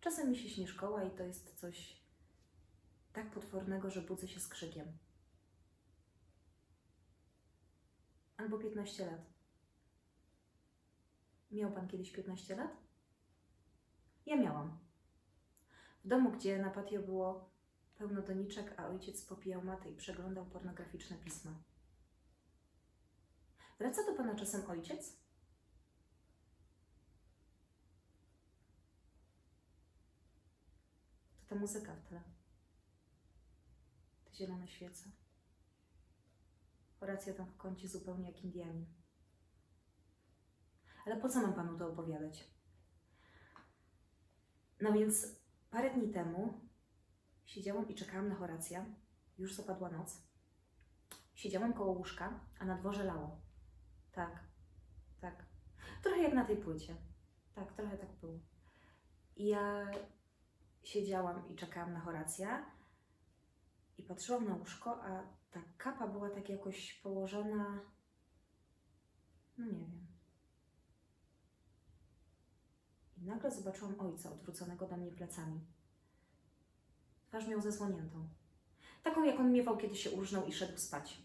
Czasem mi się śni szkoła i to jest coś tak potwornego, że budzę się z krzykiem. Albo 15 lat. Miał pan kiedyś 15 lat? Ja miałam. W domu, gdzie na patio było pełno doniczek, a ojciec popijał matę i przeglądał pornograficzne pisma. Wraca do pana czasem ojciec? Ta muzyka w tle. Te zielone świece. Horacja tam w kącie zupełnie jak Indianin. Ale po co mam panu to opowiadać? No więc parę dni temu siedziałam i czekałam na Horację. Już zapadła noc. Siedziałam koło łóżka, a na dworze lało. Tak, tak. Trochę jak na tej płycie. Tak, trochę tak było. I ja siedziałam i czekałam na Horację i patrzyłam na łóżko, a ta kapa była tak jakoś położona. No nie wiem. I nagle zobaczyłam ojca odwróconego do mnie plecami. Twarz miał zasłoniętą. Taką, jaką miewał, kiedy się urżnął i szedł spać.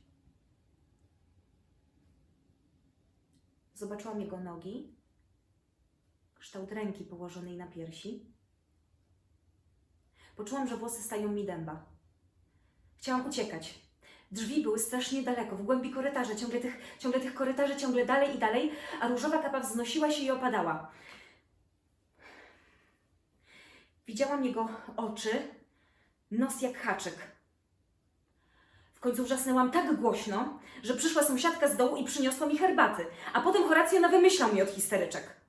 Zobaczyłam jego nogi, kształt ręki położonej na piersi. Poczułam, że włosy stają mi dęba. Chciałam uciekać. Drzwi były strasznie daleko, w głębi korytarza, ciągle tych, ciągle tych korytarzy, ciągle dalej i dalej, a różowa kapa wznosiła się i opadała. Widziałam jego oczy, nos jak haczyk. W końcu wrzasnęłam tak głośno, że przyszła sąsiadka z dołu i przyniosła mi herbaty, a potem Horacja nawymyślał mi od histeryczek.